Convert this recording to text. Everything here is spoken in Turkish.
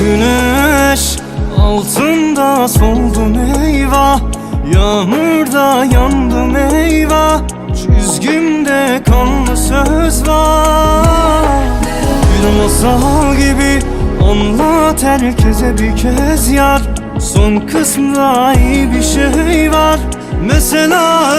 güneş altında soldum eyvah Yağmurda yandım eyvah Çizgimde kanlı söz var. Bir masal gibi anlat herkese bir kez yar Son kısımda iyi bir şey var. Mesela